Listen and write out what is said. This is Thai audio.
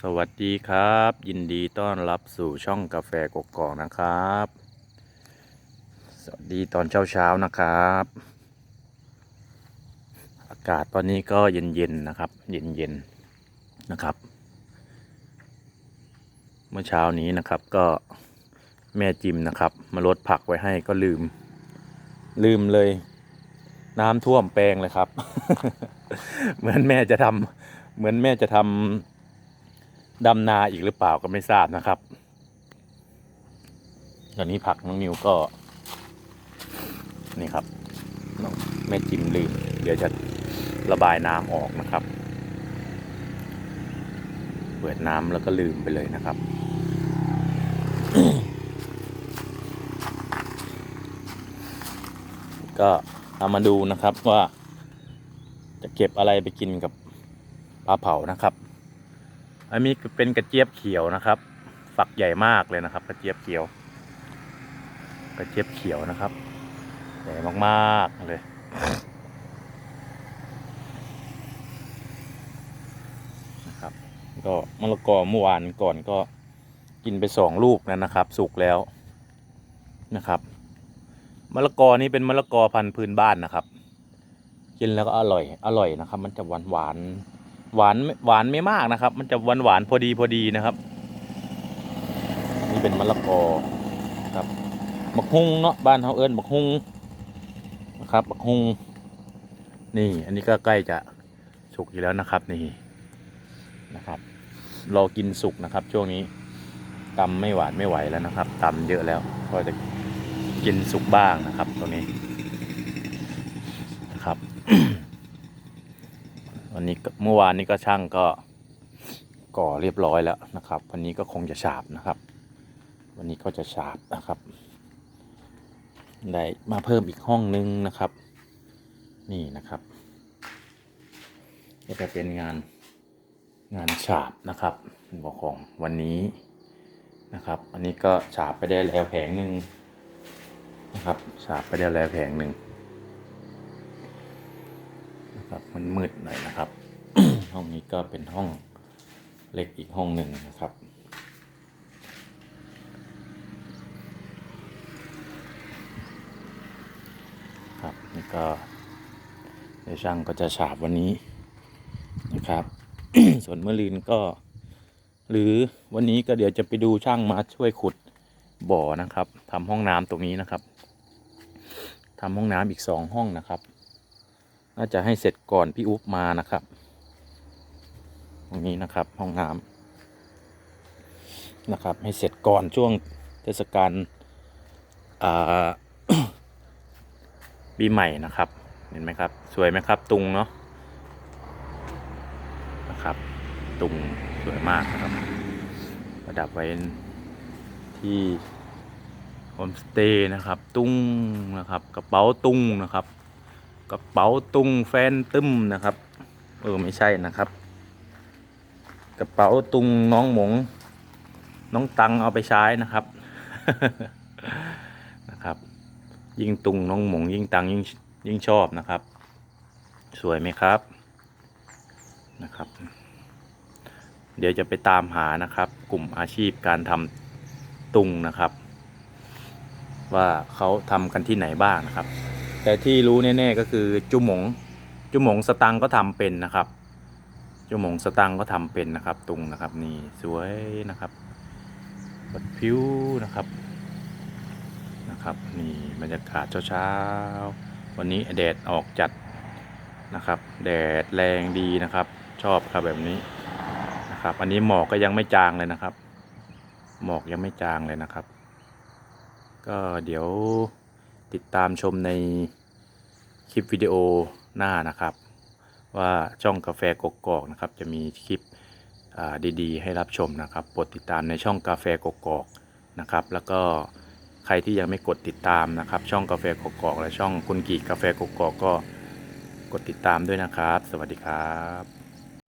สวัสดีครับ ยินดีต้อนรับสู่ช่องกาแฟกกอกนะครับ สวัสดีตอนเช้าเช้านะครับ อากาศตอนนี้ก็เย็นๆนนะครับ เย็นๆนะครับ เมื่อเช้านี้นะครับก็แม่จิมนะครับ มาลดผักไว้ให้ก็ลืม ลืมเลย น้ำท่วมแปลงเลยครับ เหมือนแม่จะทำเหมือนแม่จะทำ ดำนาอีกหรือเปล่าก็ไม่ทราบนะครับ ตอนนี้ผักน้องนิวก็ นี่ครับแม่จิมลืมเดี๋ยวจะระบายน้ำออกนะครับ เปิดน้ำแล้วก็ลืมไปเลยนะครับก็เอามาดูนะครับว่า จะเก็บอะไรไปกินกับปลาเผานะครับ อันนี้เป็นกระเจี๊ยบเขียวนะครับ ฝักใหญ่มากเลยนะครับ กระเจี๊ยบเขียว กระเจี๊ยบเขียวนะครับ ใหญ่มากๆเลยนะครับ ก็มะละกอเมื่อวานก่อนก็กินไปสองลูกแล้วนะครับ สุกแล้วนะครับมะละกอนี้เป็นมะละกอพันธุ์พื้นบ้านนะครับ กินแล้วก็อร่อย อร่อยนะครับ มันจะหวานหวาน หวานไม่หวานไม่มากนะครับ มันจะหวานหวานๆพอดีพอดีนะครับ นี่เป็นมะละกอครับบักฮุงเนาะบ้านเขาเอิ้นบักฮุงนะครับบักฮุงนี่ อันนี้ก็ใกล้จะสุกอยู่แล้วนะครับนี่นะครับ รอกินสุกนะครับ ช่วงนี้ตำไม่หวานไม่ไหวแล้วนะครับตำเยอะแล้วก็จะกินสุกบ้างนะครับ ตรงนี้นะครับ วันนี้เมื่อวานนี้ก็ช่างก็ก่อเรียบร้อยแล้วนะครับ วันนี้ก็คงจะฉาบนะครับ วันนี้ก็จะฉาบนะครับ ได้มาเพิ่มอีกห้องนึงนะครับ นี่นะครับ ก็จะเป็นงานงานฉาบนะครับบอกของวันนี้นะครับ อันนี้ก็ฉาบไปได้แล้วแผงหนึ่งนะครับฉาบไปได้แล้วแผงหนึ่ง นะครับมันมืดหน่อยนะครับ ห้องนี้ก็เป็นห้องเล็กอีกห้องหนึ่งนะครับ ครับนี่ก็เดช่างก็จะฉาบวันนี้นะครับ ส่วนเมื่อลืนก็ หรือวันนี้ก็เดี๋ยวจะไปดูช่างมาช่วยขุดบ่อนะครับทำห้องน้ำตรงนี้นะครับทำห้องน้ำอีกสองห้องนะครับ น่าจะให้เสร็จก่อนพี่อุ๊บมานะครับ ตรงนี้นะครับห้องน้ำนะครับ ให้เสร็จก่อนช่วงเทศกาลปีใหม่นะครับ เห็นไหมครับ สวยไหมครับ ตุงเนาะนะครับ ตุงสวยมากนะครับ ประดับไว้ที่โฮมสเตย์นะครับ ตุ้งนะครับ กระเป๋าตุ้งนะครับ ระเป๋าตุงแฟนตึมนะครับ เออไม่ใช่นะครับ กระเป๋าตุงน้องหมง น้องตังเอาไปใช้นะครับนะครับ ยิ่งตุงน้องหมง ยิ่งตังยิ่งยิ่งชอบนะครับ สวยไหมครับนะครับ เดี๋ยวจะไปตามหานะครับ กลุ่มอาชีพการทำตุงนะครับ ว่าเขาทำกันที่ไหนบ้างนะครับ แต่ที่รู้แน่ๆก็คือจุหมงจุหมงสตังก็ทำเป็นนะครับ จุหมงสตังก็ทำเป็นนะครับ ตุงนะครับนี่สวยนะครับกดผิวนะครับนะครับนี่บรรยากาศเช้าๆวันนี้แดดออกจัดนะครับ แดดแรงดีนะครับ ชอบครับแบบนี้นะครับ อันนี้หมอกก็ยังไม่จางเลยนะครับ หมอกยังไม่จางเลยนะครับ ก็เดี๋ยวติดตามชมใน คลิปวิดีโอหน้านะครับ ว่าช่องกาแฟกกอกนะครับ จะมีคลิปดีๆ ให้รับชมนะครับกดติดตามในช่องกาแฟกกอกนะครับ แล้วก็ใครที่ยังไม่กดติดตามนะครับ ช่องกาแฟกกอกและช่องคุณกีกาแฟกกอกก็กดติดตามด้วยนะครับ สวัสดีครับ